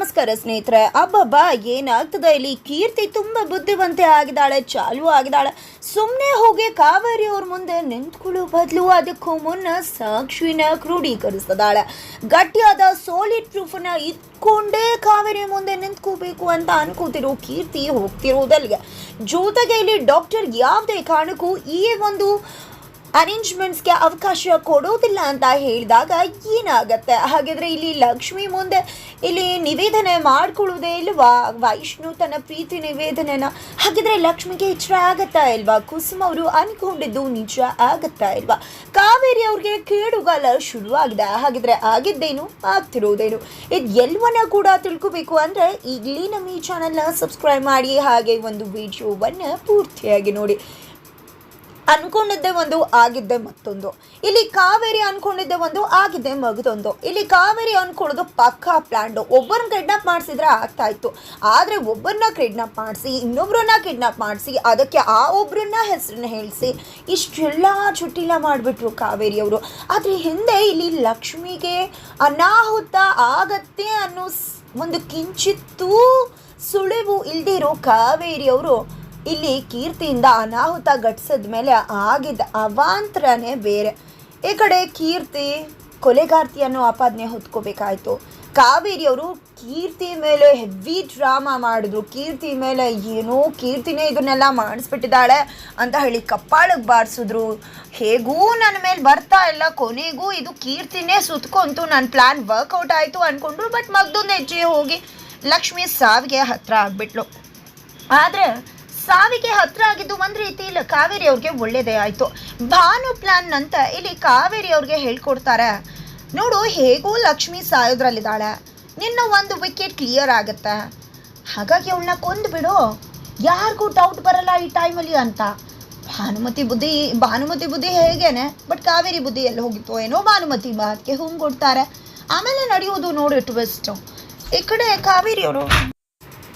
ನಮಸ್ಕಾರ ಸ್ನೇಹಿತರೆ. ಅಬ್ಬಬ್ಬ, ಏನಾಗ್ತದೆ? ಇಲ್ಲಿ ಕೀರ್ತಿ ತುಂಬ ಬುದ್ಧಿವಂತೆ ಆಗಿದ್ದಾಳೆ, ಚಾಲು ಆಗಿದ್ದಾಳೆ. ಸುಮ್ಮನೆ ಹೋಗಿ ಕಾವೇರಿ ಅವ್ರ ಮುಂದೆ ನಿಂತ್ಕೊಳ್ಳೋ ಬದಲು ಅದಕ್ಕೂ ಮುನ್ನ ಸಾಕ್ಷಿನ ಕ್ರೋಢೀಕರಿಸ್ತದಾಳೆ ಗಟ್ಟಿಯಾದ ಸೋಲಿಡ್ ಪ್ರೂಫನ್ನ ಇಟ್ಕೊಂಡೇ ಕಾವೇರಿ ಮುಂದೆ ನಿಂತ್ಕೋಬೇಕು ಅಂತ ಅನ್ಕೋತಿರೋ ಕೀರ್ತಿ ಹೋಗ್ತಿರೋದಲ್ಲಿಗೆ ಜೊತೆಗೆ ಇಲ್ಲಿ ಡಾಕ್ಟರ್ ಯಾವುದೇ ಕಾರಣಕ್ಕೂ ಈ ಒಂದು ಅರೇಂಜ್ಮೆಂಟ್ಸ್ಗೆ ಅವಕಾಶ ಕೊಡೋದಿಲ್ಲ ಅಂತ ಹೇಳಿದಾಗ ಏನಾಗತ್ತೆ? ಹಾಗಿದ್ರೆ ಇಲ್ಲಿ ಲಕ್ಷ್ಮಿ ಮುಂದೆ ಇಲ್ಲಿ ನಿವೇದನೆ ಮಾಡ್ಕೊಳ್ಳೋದೇ ಇಲ್ವಾ? ವೈಷ್ಣು ತನ್ನ ಪ್ರೀತಿ ನಿವೇದನೆನ ಹಾಗಿದ್ರೆ ಲಕ್ಷ್ಮಿಗೆ ಎಚ್ಚರ ಆಗತ್ತಾ ಇಲ್ವಾ? ಕುಸುಮ ಅವರು ಅನ್ಕೊಂಡಿದ್ದು ನಿಜ ಆಗತ್ತಾ ಇಲ್ವಾ? ಕಾವೇರಿ ಅವ್ರಿಗೆ ಕೇಡುಗಾಲ ಶುರುವಾಗಿದೆ. ಹಾಗಿದ್ರೆ ಆಗಿದ್ದೇನು ಆಗ್ತಿರೋದೇನು ಇದು ಎಲ್ಲವನ್ನ ಕೂಡ ತಿಳ್ಕೊಬೇಕು ಅಂದ್ರೆ ಈಗಲೇ ನಮ್ಮ ಈ ಚಾನಲ್ನ ಸಬ್ಸ್ಕ್ರೈಬ್ ಮಾಡಿ, ಹಾಗೆ ಒಂದು ವಿಡಿಯೋವನ್ನು ಪೂರ್ತಿಯಾಗಿ ನೋಡಿ. ಅನ್ಕೊಂಡಿದ್ದೆ ಒಂದು, ಆಗಿದ್ದೆ ಮತ್ತೊಂದು. ಇಲ್ಲಿ ಕಾವೇರಿ ಅನ್ಕೊಂಡಿದ್ದೆ ಒಂದು, ಆಗಿದ್ದೆ ಮಗದೊಂದು. ಇಲ್ಲಿ ಕಾವೇರಿ ಅನ್ಕೊಳ್ಳೋದು ಪಕ್ಕಾ ಪ್ಲ್ಯಾಂಡು ಒಬ್ಬರನ್ನ ಕಿಡ್ನಾಪ್ ಮಾಡಿಸಿದ್ರೆ ಆಗ್ತಾ ಇತ್ತು ಆದರೆ ಒಬ್ಬರನ್ನ ಕಿಡ್ನಾಪ್ ಮಾಡಿಸಿ ಇನ್ನೊಬ್ಬರನ್ನ ಕಿಡ್ನಾಪ್ ಮಾಡಿಸಿ, ಅದಕ್ಕೆ ಆ ಒಬ್ರನ್ನ ಹೆಸರನ್ನ ಹೇಳಿಸಿ, ಇಷ್ಟೆಲ್ಲ ಚುಟ್ಟಿಲ ಮಾಡಿಬಿಟ್ರು ಕಾವೇರಿ ಅವರು. ಆದರೆ ಹಿಂದೆ ಇಲ್ಲಿ ಲಕ್ಷ್ಮಿಗೆ ಅನಾಹುತ ಆಗತ್ತೆ ಅನ್ನೋ ಒಂದು ಕಿಂಚಿತ್ತೂ ಸುಳಿವು ಇಲ್ದಿರೋ ಕಾವೇರಿ ಅವರು ಇಲ್ಲಿ ಕೀರ್ತಿಯಿಂದ ಅನಾಹುತ ಘಟಿಸಿದ ಮೇಲೆ ಆಗಿದ್ದ ಅವಾಂತರನೇ ಬೇರೆ. ಈ ಕಡೆ ಕೀರ್ತಿ ಕೊಲೆಗಾರ್ತಿಯನ್ನು ಆಪಾದನೆ ಹೊತ್ಕೋಬೇಕಾಯ್ತು. ಕಾವೇರಿಯವರು ಕೀರ್ತಿ ಮೇಲೆ ಹೆವಿ ಡ್ರಾಮಾ ಮಾಡಿದ್ರು. ಕೀರ್ತಿ ಮೇಲೆ ಏನೋ ಕೀರ್ತಿನೇ ಇದನ್ನೆಲ್ಲ ಮಾಡಿಸ್ಬಿಟ್ಟಿದ್ದಾಳೆ ಅಂತ ಹೇಳಿ ಕಪ್ಪಾಳಕ್ಕೆ ಬಾರಿಸಿದ್ರು. ಹೇಗೂ ನನ್ನ ಮೇಲೆ ಬರ್ತಾ ಇಲ್ಲ, ಕೊನೆಗೂ ಇದು ಕೀರ್ತಿನೇ ಸುತ್ಕೊಂತು. ನನ್ನ ಪ್ಲ್ಯಾನ್ ವರ್ಕೌಟ್ ಆಯಿತು ಅಂದ್ಕೊಂಡ್ರು ಬಟ್ ಮಗ್ದೊಂದು ಹೆಜ್ಜೆ ಹೋಗಿ ಲಕ್ಷ್ಮಿ ಸಾವಿಗೆ ಹತ್ರ ಆಗ್ಬಿಟ್ಲು. ಆದ್ರೆ ಸಾವಿಗೆ ಹತ್ರ ಆಗಿದ್ದು ಒಂದ್ ರೀತಿಯಲ್ಲಿ ಕಾವೇರಿ ಅವ್ರಿಗೆ ಒಳ್ಳೇದೇ ಆಯ್ತು. ಭಾನು ಪ್ಲಾನ್ ಅಂತ ಇಲ್ಲಿ ಕಾವೇರಿ ಅವ್ರಿಗೆ ಹೇಳ್ಕೊಡ್ತಾರೆ. ನೋಡು, ಹೇಗೂ ಲಕ್ಷ್ಮಿ ಸಾಯೋದ್ರಲ್ಲಿದ್ದಾಳೆ. ನಿನ್ನ ಒಂದು ವಿಕೆಟ್ ಕ್ಲಿಯರ್ ಆಗುತ್ತೆ. ಹಾಗಾಗಿ ಅವಳನ್ನ ಕೊಂದು ಬಿಡು. ಯಾರಿಗೂ ಡೌಟ್ ಬರಲ್ಲ ಈ ಟೈಮಲ್ಲಿ ಅಂತ. ಭಾನುಮತಿ ಬುದ್ಧಿ ಭಾನುಮತಿ ಬುದ್ಧಿ ಹೇಗೇನೆ? ಬಟ್ ಕಾವೇರಿ ಬುದ್ಧಿ ಎಲ್ಲಿ ಹೋಗಿತ್ತು ಏನೋ ಭಾನುಮತಿ ಮಾತಿಗೆ ಹೂಂ ಕೊಡ್ತಾರೆ ಆಮೇಲೆ ನಡೆಯೋದು ನೋಡಿ ಟ್ವಿಸ್ಟು ಈ ಕಡೆ ಕಾವೇರಿ ಅವರು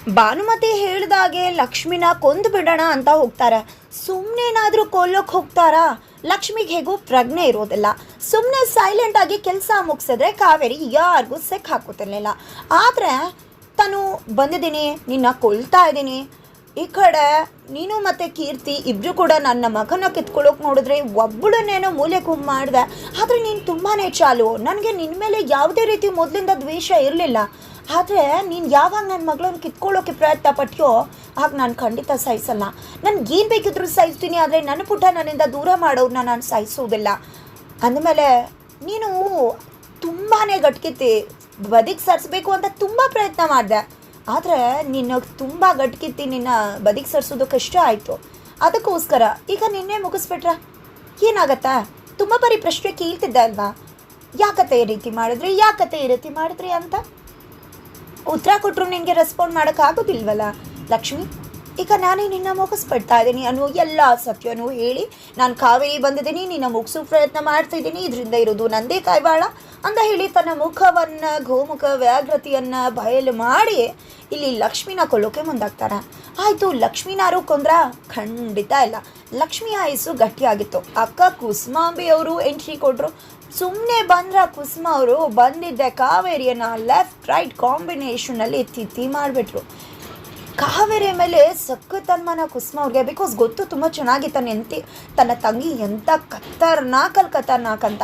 ಭಾನುಮತಿ ಹೇಳ್ದಾಗೆ ಲಕ್ಷ್ಮಿನ ಕೊಂದು ಬಿಡೋಣ ಅಂತ ಹೋಗ್ತಾರೆ. ಸುಮ್ಮನೆನಾದರೂ ಕೊಲ್ಲೋಕೆ ಹೋಗ್ತಾರಾ? ಲಕ್ಷ್ಮಿಗೆ ಹೇಗೂ ಪ್ರಜ್ಞೆ ಇರೋದಿಲ್ಲ. ಸುಮ್ಮನೆ ಸೈಲೆಂಟ್ ಆಗಿ ಕೆಲಸ ಮುಗಿಸಿದ್ರೆ ಕಾವೇರಿ ಯಾರಿಗೂ ಸೆಕ್ ಹಾಕೋತಿರ್ಲಿಲ್ಲ. ಆದರೆ ತಾನು ಬಂದಿದ್ದೀನಿ, ನಿನ್ನ ಕೊಲ್ತಾ ಇದ್ದೀನಿ. ಈ ಕಡೆ ನೀನು ಮತ್ತು ಕೀರ್ತಿ ಇಬ್ಬರು ಕೂಡ ನನ್ನ ಮಗನ ಕಿತ್ಕೊಳ್ಳೋಕೆ ನೋಡಿದ್ರೆ ಒಬ್ಬಳನ್ನೇನೋ ಮೂಲೆ ಹೋಗಿ ಮಾಡಿದೆ. ಆದರೆ ನೀನು ತುಂಬಾ ಚಾಲು. ನನಗೆ ನಿನ್ನ ಮೇಲೆ ಯಾವುದೇ ರೀತಿ ಮೊದಲಿಂದ ದ್ವೇಷ ಇರಲಿಲ್ಲ. ಆದರೆ ನೀನು ಯಾವಾಗ ನನ್ನ ಮಗಳನ್ನ ಕಿತ್ಕೊಳ್ಳೋಕೆ ಪ್ರಯತ್ನ ಪಟ್ಟಿಯೋ ಆಗ ನಾನು ಖಂಡಿತ ಸಹಿಸಲ್ಲ. ನನಗೇನು ಬೇಕಿದ್ರೂ ಸಹಿಸ್ತೀನಿ, ಆದರೆ ನನ್ನ ಪುಟ್ಟ ನನ್ನಿಂದ ದೂರ ಮಾಡೋರನ್ನ ನಾನು ಸಹಿಸೋದಿಲ್ಲ ಅಂದಮೇಲೆ ನೀನು ತುಂಬಾ ಗಟ್ಕಿತ್ತಿ ಬದಿಗೆ ಸರಿಸ್ಬೇಕು ಅಂತ ತುಂಬ ಪ್ರಯತ್ನ ಮಾಡಿದೆ. ಆದರೆ ನಿನ್ನ ತುಂಬ ಗಟ್ಕಿತ್ತಿ ನಿನ್ನ ಬದಿಗೆ ಸರಿಸೋದು ಕಷ್ಟ ಆಯಿತು. ಅದಕ್ಕೋಸ್ಕರ ಈಗ ನಿನ್ನೆ ಮುಗಿಸ್ಬಿಟ್ರೆ? ಏನಾಗತ್ತಾ? ತುಂಬ ಬರೀ ಪ್ರಶ್ನೆ ಕೇಳ್ತಿದ್ದೆ ಅಲ್ವಾ? ಯಾಕತ್ತೆ ಈ ರೀತಿ ಮಾಡಿದ್ರಿ, ಯಾಕತ್ತೆ ಈ ರೀತಿ ಮಾಡಿದ್ರಿ ಅಂತ? ಉತ್ತರ ಕೊಟ್ಟರು ನಿನಗೆ ರೆಸ್ಪಾಂಡ್ ಮಾಡೋಕ್ಕಾಗೋದಿಲ್ವಲ್ಲ ಲಕ್ಷ್ಮಿ, ಈಗ ನಾನೇ ನಿನ್ನ ಮುಗಿಸ್ಬಿಡ್ತಾ ಇದ್ದೀನಿ ಅನ್ನೋ ಎಲ್ಲ ಸತ್ಯನೂ ಹೇಳಿ ನಾನು ಕಾವೇರಿ ಬಂದಿದ್ದೀನಿ, ನಿನ್ನ ಮುಗಿಸೋ ಪ್ರಯತ್ನ ಮಾಡ್ತಿದ್ದೀನಿ ಇದರಿಂದ ಇರೋದು ನಂದೇ ಕೈವಾಳ ಅಂತ ಹೇಳಿ ತನ್ನ ಮುಖವನ್ನು, ಗೋಮುಖ ವ್ಯಾಘ್ರತೆಯನ್ನು ಬಯಲು ಮಾಡಿ ಇಲ್ಲಿ ಲಕ್ಷ್ಮಿನ ಕೊಲ್ಲೋಕೆ ಮುಂದಾಗ್ತಾರೆ ಆಯಿತು, ಲಕ್ಷ್ಮೀನಾರು ಕೊಂದ್ರ ಖಂಡಿತ ಇಲ್ಲ. ಲಕ್ಷ್ಮಿ ಆಯಸ್ಸು ಗಟ್ಟಿಯಾಗಿತ್ತು. ಅಕ್ಕ ಕುಸುಮಾಂಬಿ ಅವರು ಎಂಟ್ರಿ ಕೊಟ್ಟರು ಸುಮ್ಮನೆ ಬಂದ್ರ ಕುಸುಮ ಅವರು ಬಂದಿದ್ದೆ ಕಾವೇರಿಯನ್ನ ಲೆಫ್ಟ್ ರೈಟ್ ಕಾಂಬಿನೇಷನಲ್ಲಿ ತಿತ್ತಿ ಮಾಡಿಬಿಟ್ರು. ಕಾವೇರಿ ಮೇಲೆ ಸಖತ್ ಅನುಮಾನ ಕುಸುಮ ಅವ್ರಿಗೆ ಬಿಕಾಸ್ ಗೊತ್ತು ತುಂಬ ಚೆನ್ನಾಗಿ ತನ್ನ ಎಂತಿ ತನ್ನ ತಂಗಿ ಎಂಥ ಖತರ್ನಾಕಲ್ ಕತ್ತರ್ನಾಕಂತ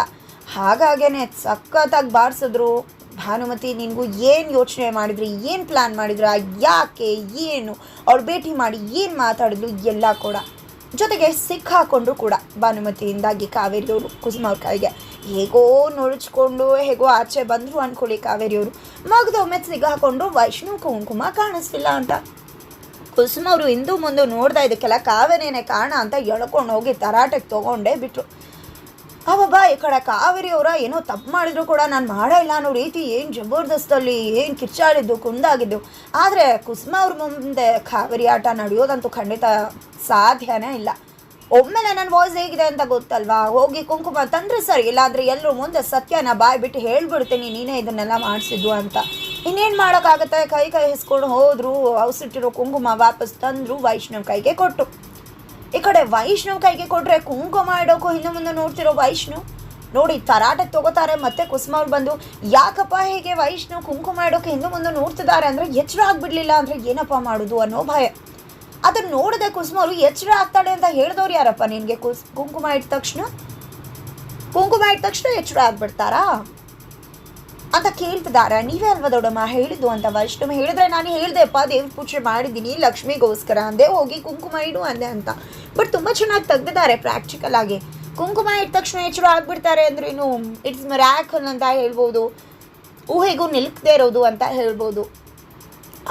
ಹಾಗಾಗೇನೆ ಸಖತ್ತಾಗಿ ಬಾರಿಸಿದ್ರು. ಭಾನುಮತಿ, ನಿನಗೂ ಏನು ಯೋಚನೆ ಮಾಡಿದ್ರಿ, ಏನು ಪ್ಲ್ಯಾನ್ ಮಾಡಿದ್ರ, ಯಾಕೆ, ಏನು? ಅವ್ರು ಭೇಟಿ ಮಾಡಿ ಏನು ಮಾತಾಡಿದ್ರು, ಎಲ್ಲ ಕೂಡ. ಜೊತೆಗೆ ಸಿಕ್ಕಾಕೊಂಡ್ರು ಕೂಡ ಭಾನುಮತಿಯಿಂದಾಗಿ ಕಾವೇರಿಯವರು ಕುಸುಮ ಅವ್ರ ಕೈಗೆ. ಹೇಗೋ ನುಡಿಚ್ಕೊಂಡು ಹೇಗೋ ಆಚೆ ಬಂದರು ಅಂದ್ಕೊಳ್ಳಿ ಕಾವೇರಿಯವರು. ಮಗದೊಮ್ಮೆ ಸಿಗಾಕೊಂಡು ವೈಷ್ಣು ಕುಂಕುಮ ಕಾಣಿಸ್ತಿಲ್ಲ ಅಂತ. ಕುಸುಮ ಅವರು ಹಿಂದೂ ಮುಂದೆ ನೋಡ್ತಾ ಇದಕ್ಕೆಲ್ಲ ಕಾವೇರಿನೇ ಕಾರಣ ಅಂತ ಎಳ್ಕೊಂಡು ಹೋಗಿ ತರಾಟೆಗೆ ತೊಗೊಂಡೇ ಬಿಟ್ರು. ಅವಬ್ಬ ಈ ಕಡೆ ಕಾವೇರಿಯವರ, ಏನೋ ತಪ್ಪು ಮಾಡಿದ್ರು ಕೂಡ ನಾನು ಮಾಡೇ ಇಲ್ಲ ಅನ್ನೋ ರೀತಿ ಏನು ಜಬರ್ದಸ್ತಲ್ಲಿ ಏನು ಕಿಚ್ಚಾಡಿದ್ದು, ಕುಂದಾಗಿದ್ದು. ಆದರೆ ಕುಸುಮ ಅವ್ರ ಮುಂದೆ ಕಾವೇರಿ ಆಟ ನಡೆಯೋದಂತೂ ಖಂಡಿತ ಸಾಧ್ಯನೇ ಇಲ್ಲ. ಒಮ್ಮೆಲೆ ನನ್ನ ವಾಯ್ಸ್ ಹೇಗಿದೆ ಅಂತ ಗೊತ್ತಲ್ವಾ? ಹೋಗಿ ಕುಂಕುಮ ತಂದ್ರೆ ಸರ್, ಇಲ್ಲಾದ್ರೆ ಎಲ್ಲರೂ ಮುಂದೆ ಸತ್ಯನ ಬಾಯ್ ಬಿಟ್ಟು ಹೇಳ್ಬಿಡ್ತೀನಿ, ನೀನೇ ಇದನ್ನೆಲ್ಲ ಮಾಡಿಸಿದ್ದು ಅಂತ. ಇನ್ನೇನು ಮಾಡೋಕ್ಕಾಗತ್ತೆ? ಕೈ ಕೈ ಹಿಸ್ಕೊಂಡು ಹೋದ್ರು ಅವಸಿಟ್ಟಿರೋ ಕುಂಕುಮ ವಾಪಸ್ ತಂದ್ರು, ವೈಷ್ಣವ್ ಕೈಗೆ ಕೊಟ್ಟು. ಈ ಕಡೆ ವೈಷ್ಣವ್ ಕೈಗೆ ಕೊಟ್ಟರೆ ಕುಂಕುಮ ಇಡೋಕ್ಕೂ ಹಿಂದೆ ಮುಂದೆ ನೋಡ್ತಿರೋ ವೈಷ್ಣವ್? ನೋಡಿ, ತರಾಟೆ ತಗೋತಾರೆ, ಮತ್ತೆ ಕುಸುಮ ಅವ್ರು ಬಂದು, ಯಾಕಪ್ಪ ಹೇಗೆ ವೈಷ್ಣವ್ ಕುಂಕುಮ ಇಡೋಕೆ ಹಿಂದೆ ಮುಂದೆ ನೋಡ್ತಿದ್ದಾರೆ? ಅಂದರೆ ಎಚ್ಚರ ಆಗ್ಬಿಡ್ಲಿಲ್ಲ ಅಂದರೆ ಏನಪ್ಪ ಮಾಡೋದು ಅನ್ನೋ ಭಯ. ಅದನ್ನ ನೋಡದೆ ಕುಸುಮ ಅವರು, ಎಚ್ಚರ ಆಗ್ತಾಳೆ ಅಂತ ಹೇಳಿದವ್ರು ಯಾರಪ್ಪ ನಿನಗೆ ಕುಸ್, ಕುಂಕುಮ ಇಟ್ಟ ತಕ್ಷಣ? ಕುಂಕುಮ ಇಟ್ಟ ತಕ್ಷಣ ಎಚ್ಚರ ಆಗ್ಬಿಡ್ತಾರಾ? ಅಂತ ಕೇಳ್ತಿದಾರ ನೀವೇ ಅಲ್ವಾ ದೊಡ್ಡಮ್ಮ ಹೇಳಿದ್ದು ಅಂತ ವೈಷ್ಣವ ಹೇಳಿದ್ರೆ ನಾನು ಹೇಳ್ದೆಪ್ಪ ದೇವ್ರ ಪೂಜೆ ಮಾಡಿದ್ದೀನಿ, ಲಕ್ಷ್ಮಿಗೋಸ್ಕರ ಅಂದೆ, ಹೋಗಿ ಕುಂಕುಮ ಇಡು ಅಂದೆ ಅಂತ. ಬಟ್ ತುಂಬ ಚೆನ್ನಾಗಿ ತೆಗ್ದಿದ್ದಾರೆ ಪ್ರಾಕ್ಟಿಕಲ್ ಆಗಿ. ಕುಂಕುಮ ಇಟ್ಟ ತಕ್ಷಣ ಎಚ್ಚರ ಆಗ್ಬಿಡ್ತಾರೆ ಅಂದ್ರೆ ಇನ್ನು ಇಟ್ಸ್ ಮ್ಯಾಕಲ್ ಅಂತ ಹೇಳ್ಬೋದು. ಊಹೆಗೂ ನಿಲ್ಕದೇ ಇರೋದು ಅಂತ ಹೇಳ್ಬೋದು.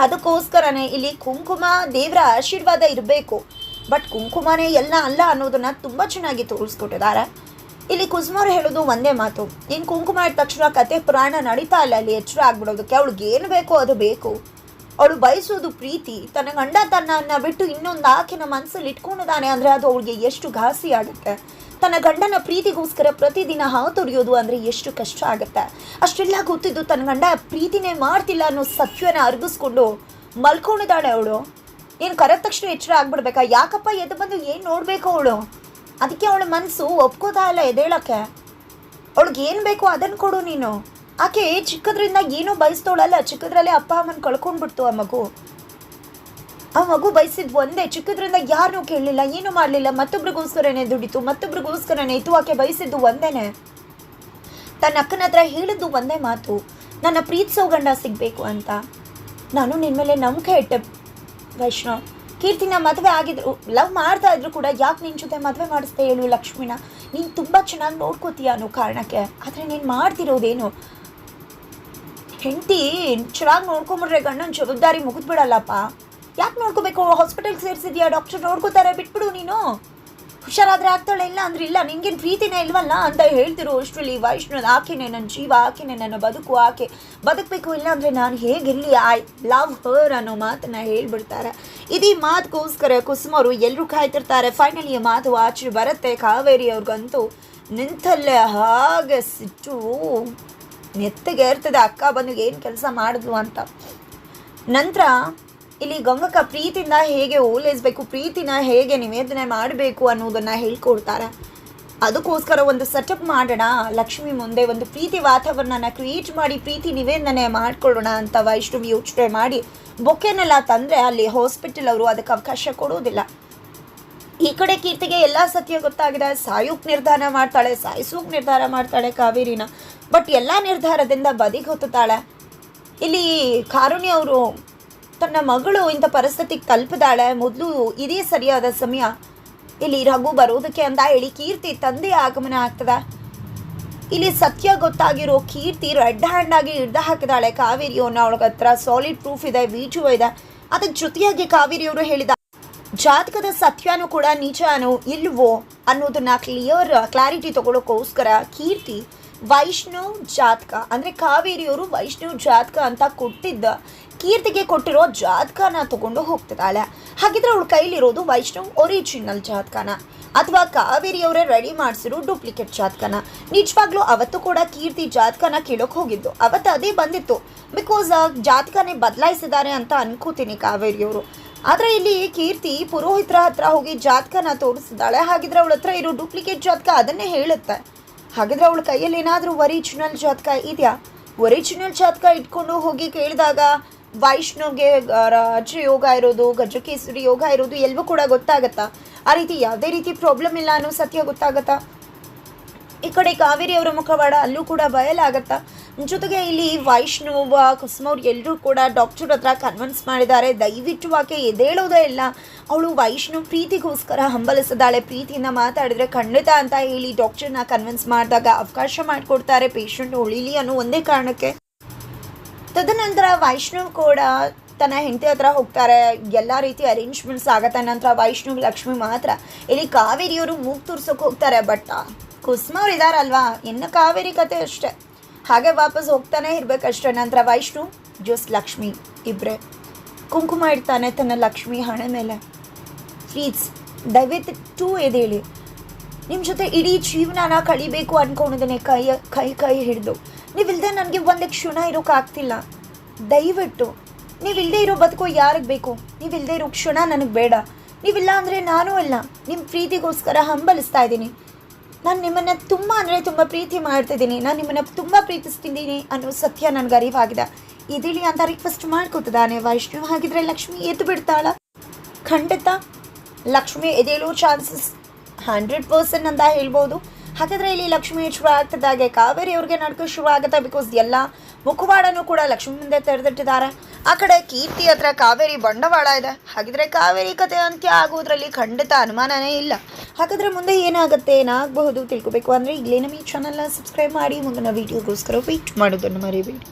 ಅದಕ್ಕೋಸ್ಕರನೇ ಇಲ್ಲಿ ಕುಂಕುಮ ದೇವರ ಆಶೀರ್ವಾದ ಇರಬೇಕು. ಬಟ್ ಕುಂಕುಮನೇ ಎಲ್ಲ ಅಲ್ಲ ಅನ್ನೋದನ್ನ ತುಂಬ ಚೆನ್ನಾಗಿ ತೋರಿಸ್ಕೊಟ್ಟಿದ್ದಾರೆ. ಇಲ್ಲಿ ಕುಸುಮವ್ರು ಹೇಳೋದು ಒಂದೇ ಮಾತು. ನೀನು ಕುಂಕುಮ ಇಟ್ಟ ತಕ್ಷಣ ಕತೆ ಪುರಾಣ ನಡೀತಾ ಇಲ್ಲ, ಅಲ್ಲಿ ಎಚ್ಚರ ಆಗ್ಬಿಡೋದಕ್ಕೆ ಅವಳಿಗೆ ಏನು ಬೇಕೋ ಅದು ಬೇಕು. ಅವಳು ಬಯಸೋದು ಪ್ರೀತಿ. ತನ್ನ ಗಂಡ ತನ್ನನ್ನು ಬಿಟ್ಟು ಇನ್ನೊಂದು ಆಕೆನ ಮನಸ್ಸಲ್ಲಿ ಇಟ್ಕೊಂಡಿದ್ದಾನೆ ಅಂದರೆ ಅದು ಅವಳಿಗೆ ಎಷ್ಟು ಘಾಸಿ ಆಗುತ್ತೆ ತನ್ನ ಗಂಡನ ಪ್ರೀತಿಗೋಸ್ಕರ ಪ್ರತಿದಿನ ಹಾವು ತೊರೆಯೋದು ಅಂದರೆ ಎಷ್ಟು ಕಷ್ಟ ಆಗುತ್ತೆ. ಅಷ್ಟೆಲ್ಲ ಗೊತ್ತಿದ್ದು ತನ್ನ ಗಂಡ ಪ್ರೀತಿನೇ ಮಾಡ್ತಿಲ್ಲ ಅನ್ನೋ ಸತ್ಯನ ಅರ್ಗಿಸ್ಕೊಂಡು ಮಲ್ಕೊಂಡಿದ್ದಾಳೆ ಅವಳು. ಏನು ಕರೆದ ತಕ್ಷಣ ಎಚ್ಚರ ಆಗ್ಬಿಡ್ಬೇಕಾ? ಯಾಕಪ್ಪ ಎದ್ದು ಬಂದು ಏನು ನೋಡಬೇಕು ಅವಳು? ಅದಕ್ಕೆ ಅವಳ ಮನಸ್ಸು ಒಪ್ಕೋತಾ ಇಲ್ಲ ಎದೇಳಕ್ಕೆ ಅವಳಿಗೆ ಏನು ಬೇಕೋ ಅದನ್ನು ಕೊಡು ನೀನು. ಆಕೆ ಚಿಕ್ಕದ್ರಿಂದ ಏನೂ ಬಯಸ್ತೋಳಲ್ಲ ಚಿಕ್ಕದ್ರಲ್ಲೇ ಅಪ್ಪ ಅಮ್ಮನ ಕಳ್ಕೊಂಡ್ಬಿಡ್ತು ಆ ಮಗು. ಆ ಮಗು ಬಯಸಿದ್ ಒಂದೇ, ಚಿಕ್ಕದ್ರಿಂದ ಯಾರನ್ನೂ ಕೇಳಲಿಲ್ಲ, ಏನೂ ಮಾಡಲಿಲ್ಲ ಮತ್ತೊಬ್ರಿಗೋಸ್ಕರನೇ ದುಡಿತು ಮತ್ತೊಬ್ರಿಗೋಸ್ಕರನೇ ಇತ್ತು ಆಕೆ ಬಯಸಿದ್ದು ಒಂದೇನೆ. ತನ್ನ ಅಕ್ಕನ ಹತ್ರ ಹೇಳಿದ್ದು ಒಂದೇ ಮಾತು, ನನ್ನ ಪ್ರೀತಿಸೋ ಗಂಡ ಸಿಗಬೇಕು ಅಂತ. ನಾನು ನಿನ್ನ ಮೇಲೆ ನಂಬಿಕೆ ಇಟ್ಟೆ, ವೈಷ್ಣವ್. ಕೀರ್ತಿನ ಮದುವೆ ಆಗಿದ್ರು, ಲವ್ ಮಾಡ್ತಾ ಇದ್ರು ಕೂಡ, ಯಾಕೆ ನಿನ್ನ ಜೊತೆ ಮದುವೆ ಮಾಡಿಸ್ತಾ ಹೇಳು ಲಕ್ಷ್ಮಿನ? ನೀನು ತುಂಬ ಚೆನ್ನಾಗಿ ನೋಡ್ಕೋತೀಯ ಅನ್ನೋ ಕಾರಣಕ್ಕೆ. ಆದರೆ ನೀನು ಮಾಡ್ತಿರೋದೇನು? ಹೆಂಡತಿ, ಚೆನ್ನಾಗಿ ನೋಡ್ಕೊಂಬಿಟ್ರೆ ಗಂಡನ ಜವಾಬ್ದಾರಿ ಮುಗಿದ್ಬಿಡಲ್ಲಪ್ಪ. ಯಾಕೆ ನೋಡ್ಕೋಬೇಕು? ಹಾಸ್ಪಿಟಲ್ಗೆ ಸೇರಿಸಿದ್ಯಾ? ಡಾಕ್ಟರ್ ನೋಡ್ಕೋತಾರೆ, ಬಿಟ್ಬಿಡು ನೀನು. ಹುಷಾರಾದ್ರೆ ಆಗ್ತಾಳೆ, ಇಲ್ಲ ಅಂದ್ರೆ ಇಲ್ಲ. ನಿಂಗೇನು ಪ್ರೀತಿನೇ ಇಲ್ವಲ್ಲ ಅಂತ ಹೇಳ್ತಿರು ಅಷ್ಟರಲ್ಲಿ ವೈಷ್ಣವ್. ಆಕೆನೇ ನನ್ನ ಜೀವ, ಆಕೆನೆ ನನ್ನ ಬದುಕು, ಆಕೆ ಬದುಕಬೇಕು, ಇಲ್ಲ ಅಂದರೆ ನಾನು ಹೇಗಿರಲಿ? ಐ ಲವ್ ಹರ್ ಅನ್ನೋ ಮಾತನ್ನ ಹೇಳ್ಬಿಡ್ತಾರೆ. ಇದೀ ಮಾತುಗೋಸ್ಕರ ಕುಸುಮರು ಎಲ್ಲರೂ ಕಾಯ್ತಿರ್ತಾರೆ. ಫೈನಲಿ ಮಾತು ಆಚೆ ಬರುತ್ತೆ. ಕಾವೇರಿ ಅವ್ರಿಗಂತೂ ನಿಂತಲ್ಲೇ ಹಾಗೆ ಸಿಟ್ಟು ನೆತ್ತಿಗೆ ಇರ್ತದೆ ಅಕ್ಕ ಬಂದು ಏನು ಕೆಲಸ ಮಾಡಿದ್ಲು ಅಂತ. ನಂತರ ಇಲ್ಲಿ ಗಂಗಕ್ಕ ಪ್ರೀತಿಯಿಂದ ಹೇಗೆ ಓಲೈಸ್ಬೇಕು, ಪ್ರೀತಿನ ಹೇಗೆ ನಿವೇದನೆ ಮಾಡಬೇಕು ಅನ್ನೋದನ್ನು ಹೇಳ್ಕೊಡ್ತಾರೆ. ಅದಕ್ಕೋಸ್ಕರ ಒಂದು ಸೆಟಪ್ ಮಾಡೋಣ, ಲಕ್ಷ್ಮಿ ಮುಂದೆ ಒಂದು ಪ್ರೀತಿ ವಾತಾವರಣನ ಕ್ರಿಯೇಟ್ ಮಾಡಿ, ಪ್ರೀತಿ ನಿವೇದನೆ ಮಾಡ್ಕೊಳ್ಳೋಣ ಅಂತ ವೈಷ್ಣವಿ ಯೋಚನೆ ಮಾಡಿ, ಬೊಕ್ಕೆನೆಲ್ಲ ತಂದರೆ ಅಲ್ಲಿ ಹಾಸ್ಪಿಟಲ್ ಅವರು ಅದಕ್ಕೆ ಅವಕಾಶ ಕೊಡೋದಿಲ್ಲ. ಈ ಕಡೆ ಕೀರ್ತಿಗೆ ಎಲ್ಲ ಸತ್ಯ ಗೊತ್ತಾಗಿದೆ. ಸಾಯೋಕ್ ನಿರ್ಧಾರ ಮಾಡ್ತಾಳೆ, ಸಾಯಿಸೋಕ್ ನಿರ್ಧಾರ ಮಾಡ್ತಾಳೆ ಕಾವೇರಿನ. ಬಟ್ ಎಲ್ಲ ನಿರ್ಧಾರದಿಂದ ಬದಿಗೆ ಹೊತ್ತುತ್ತಾಳೆ ಇಲ್ಲಿ ಕಾರುಣ್ಯ ಅವರು ತನ್ನ ಮಗಳು ಇಂಥ ಪರಿಸ್ಥಿತಿಗೆ ತಲುಪಿದಾಳೆ. ಮೊದಲು ಇದೇ ಸರಿಯಾದ ಸಮಯ. ಇಲ್ಲಿ ರಘು ಬರೋದಕ್ಕೆ ಅಂತ ಹೇಳಿ, ಕೀರ್ತಿ ತಂದೆ ಆಗಮನ ಆಗ್ತದೆ? ಇಲ್ಲಿ ಸತ್ಯ ಗೊತ್ತಾಗಿರೋ ಕೀರ್ತಿ ರೆಡ್ ಹ್ಯಾಂಡ್ ಆಗಿ ಹಿಡ್ದು ಹಾಕಿದಾಳೆ. ಕಾವೇರಿಯೋನ ಅವಳ ಹತ್ರ ಸಾಲಿಡ್ ಪ್ರೂಫ್ ಇದೆ ವಿಡಿಯೋ ಇದೆ. ಅದಕ್ಕೆ ಜೊತೆಯಾಗಿ ಕಾವೇರಿಯವರು ಹೇಳಿದ, ಜಾತಕದ ಸತ್ಯನೂ ಕೂಡ ನಿಜನೋ ಇಲ್ವೋ ಅನ್ನೋದನ್ನ ಕ್ಲಿಯರ್ ಕ್ಲಾರಿಟಿ ತಗೊಳ್ಳೋಕ್ಕೋಸ್ಕರ ಕೀರ್ತಿ ವೈಷ್ಣವ್ ಜಾತಕ. ಅಂದರೆ ಕಾವೇರಿಯವರು ವೈಷ್ಣವ್ ಜಾತಕ ಅಂತ ಕೊಟ್ಟಿದ್ದ ಕೀರ್ತಿಗೆ ಕೊಟ್ಟಿರೋ ಜಾತಕನ ತಗೊಂಡು ಹೋಗ್ತಿದ್ದಾಳೆ. ಹಾಗಿದ್ರೆ ಅವಳ ಕೈಲಿರೋದು ವೈಷ್ಣವ್ ಒರಿಜಿನಲ್ ಜಾತಕನ. ಅಥವಾ ಕಾವೇರಿಯವರೇ ರೆಡಿ ಮಾಡಿಸಿರೋ ಡೂಪ್ಲಿಕೇಟ್ ಜಾತಕನ. ನಿಜವಾಗ್ಲೂ ಅವತ್ತು ಕೂಡ ಕೀರ್ತಿ ಜಾತಕನ ಕೇಳೋಕೆ ಹೋಗಿದ್ದು. ಅವತ್ತು ಅದೇ ಬಂದಿತ್ತು. ಬಿಕಾಸ್ ಜಾತಕನೇ ಬದಲಾಯಿಸಿದ್ದಾರೆ ಅಂತ ಅನ್ಕೋತೀನಿ ಕಾವೇರಿಯವರು. ಆದರೆ ಇಲ್ಲಿ ಕೀರ್ತಿ ಪುರೋಹಿತರ ಹತ್ರ ಹೋಗಿ ಜಾತಕನ ತೋರಿಸಿದ್ದಾಳೆ. ಹಾಗಿದ್ರೆ ಅವಳ ಹತ್ರ ಇರೋ ಡೂಪ್ಲಿಕೇಟ್ ಜಾತಕ ಅದನ್ನೇ ಹೇಳುತ್ತೆ. ಹಾಗಿದ್ರೆ ಅವಳ ಕೈಯಲ್ಲಿ ಏನಾದರೂ ಒರಿಜಿನಲ್ ಜಾತಕ ಇದೆಯಾ? ಒರಿಜಿನಲ್ ಜಾತಕ ಇಟ್ಕೊಂಡು ಹೋಗಿ ಕೇಳಿದಾಗ ವೈಷ್ಣವ್ಗೆ ರಾಜ ಯೋಗ ಇರೋದು, ಗಜಕೇಸರಿ ಯೋಗ ಇರೋದು ಎಲ್ಲವೂ ಕೂಡ ಗೊತ್ತಾಗತ್ತಾ? ಆ ರೀತಿ ಯಾವುದೇ ರೀತಿ ಪ್ರಾಬ್ಲಮ್ ಇಲ್ಲ ಅನ್ನೋ ಸತ್ಯ ಗೊತ್ತಾಗತ್ತಾ? ಈ ಕಡೆ ಕಾವೇರಿ ಅವರ ಮುಖವಾಡ ಅಲ್ಲೂ ಕೂಡ ಬಯಲಾಗತ್ತಾ? ಜೊತೆಗೆ ಇಲ್ಲಿ ವೈಷ್ಣವ್ ಕುಸುಮವ್ರು ಎಲ್ಲರೂ ಕೂಡ ಡಾಕ್ಟರ್ ಹತ್ರ ಕನ್ವಿನ್ಸ್ ಮಾಡಿದ್ದಾರೆ. ದಯವಿಟ್ಟು ಆಕೆ ಎದೇಳೋದೇ ಇಲ್ಲ. ಅವಳು ವೈಷ್ಣವ್ ಪ್ರೀತಿಗೋಸ್ಕರ ಹಂಬಲಿಸಿದಾಳೆ ಪ್ರೀತಿಯಿಂದ ಮಾತಾಡಿದ್ರೆ ಖಂಡಿತ ಅಂತ ಹೇಳಿ ಡಾಕ್ಟರ್ನ ಕನ್ವಿನ್ಸ್ ಮಾಡಿದಾಗ ಅವಕಾಶ ಮಾಡಿಕೊಡ್ತಾರೆ. ಪೇಷಂಟ್ ಉಳಿಲಿ ಅನ್ನೋ ಒಂದೇ ಕಾರಣಕ್ಕೆ. ತದನಂತರ ವೈಷ್ಣವ್ ಕೂಡ ತನ್ನ ಹೆಂಡತಿ ಹತ್ರ ಹೋಗ್ತಾರೆ. ಎಲ್ಲ ರೀತಿ ಅರೇಂಜ್ಮೆಂಟ್ಸ್ ಆಗತ್ತೆ ನಂತರ ವೈಷ್ಣವ್, ಲಕ್ಷ್ಮಿ ಮಾತ್ರ ಇಲ್ಲಿ ಕಾವೇರಿಯವರು ಮೂಗು ತೋರ್ಸೋಕೆ ಹೋಗ್ತಾರೆ. ಬಟ್ ಕುಸುಮ ಅವ್ರು ಇದಾರಲ್ವಾ? ಇನ್ನು ಕಾವೇರಿ ಕತೆ ಅಷ್ಟೇ. ಹಾಗೆ ವಾಪಸ್ ಹೋಗ್ತಾನೆ ಇರ್ಬೇಕಷ್ಟೇ ನಂತರ ವೈಷ್ಣು, ಜೋಸ್, ಲಕ್ಷ್ಮಿ ಇಬ್ಬರೇ ಕುಂಕುಮ ಇಡ್ತಾನೆ ತನ್ನ ಲಕ್ಷ್ಮಿ ಹಣೆ ಮೇಲೆ. ಪ್ಲೀಸ್ ದಯವಿಟ್ಟು ಎದೇಳಿ ನಿಮ್ಮ ಜೊತೆ ಇಡೀ ಜೀವನನ ಕಳಿಬೇಕು ಅನ್ಕೊಂಡಿದ್ದೇನೆ, ಕೈ ಕೈ ಕೈ ಹಿಡಿದು. ನೀವಿಲ್ಲದೆ ನನಗೆ ಒಂದು ಕ್ಷಣ ಇರೋಕ್ಕಾಗ್ತಿಲ್ಲ ದಯವಿಟ್ಟು ನೀವಿಲ್ಲದೆ ಇರೋ ಬದುಕು ಯಾರಿಗೆ ಬೇಕು? ನೀವಿಲ್ಲದೆ ಇರೋ ಕ್ಷಣ ನನಗೆ ಬೇಡ. ನೀವಿಲ್ಲ ಅಂದರೆ ನಾನೂ ಇಲ್ಲ ನಿಮ್ಮ ಪ್ರೀತಿಗೋಸ್ಕರ ಹಂಬಲಿಸ್ತಾ ಇದ್ದೀನಿ. ನಾನು ನಿಮ್ಮನ್ನು ತುಂಬ ಅಂದರೆ ತುಂಬ ಪ್ರೀತಿ ಮಾಡ್ತಿದ್ದೀನಿ. ನಾನು ನಿಮ್ಮನ್ನು ತುಂಬ ಪ್ರೀತಿಸ್ತಿದ್ದೀನಿ ಅನ್ನೋ ಸತ್ಯ ನನಗೆ ಅರಿವಾಗಿದೆ. ಇದಿಳಿ ಅಂತ ರಿಕ್ವೆಸ್ಟ್ ಮಾಡ್ಕೊತಿದ್ದಾನೆ ವೈಷ್ಣವ್. ಹಾಗಿದ್ರೆ ಲಕ್ಷ್ಮಿ ಎದ್ದು ಬಿಡ್ತಾಳ. ಖಂಡಿತ ಲಕ್ಷ್ಮಿ ಎದೇಳೋ ಚಾನ್ಸಸ್ ಹಂಡ್ರೆಡ್ ಪರ್ಸೆಂಟ್ ಅಂತ ಹೇಳ್ಬೋದು. ಹಾಗಾದರೆ ಇಲ್ಲಿ ಲಕ್ಷ್ಮಿ ಶುರು ಆಗ್ತಿದ್ದಾಗೆ ಕಾವೇರಿ ಅವ್ರಿಗೆ ನಡ್ಕೋ ಶುರು ಆಗುತ್ತೆ ಬಿಕಾಸ್ ಎಲ್ಲ ಮುಖವಾಡನು ಕೂಡ ಲಕ್ಷ್ಮಿ ಮುಂದೆ ತೆರೆದಿಟ್ಟಿದ್ದಾರೆ. ಆ ಕಡೆ ಕೀರ್ತಿ ಹತ್ರ ಕಾವೇರಿ ಬಂಡವಾಳ ಇದೆ. ಹಾಗಿದ್ರೆ ಕಾವೇರಿ ಕತೆ ಅಂತ್ಯ ಆಗೋದ್ರಲ್ಲಿ ಖಂಡಿತ ಅನುಮಾನನೇ ಇಲ್ಲ. ಹಾಗಾದ್ರೆ ಮುಂದೆ ಏನಾಗುತ್ತೆ? ಏನಾಗಬಹುದು? ತಿಳ್ಕೊಬೇಕು. ಅಂದ್ರೆ ಇಲ್ಲೇ ನಮ್ಮ ಈ ಚಾನಲ್ನ ಸಬ್ಸ್ಕ್ರೈಬ್ ಮಾಡಿ, ಮುಂದಿನ ವೀಡಿಯೋಗೋಸ್ಕರ ವೇಟ್ ಮಾಡೋದನ್ನು ಮರಿಬೇಡಿ.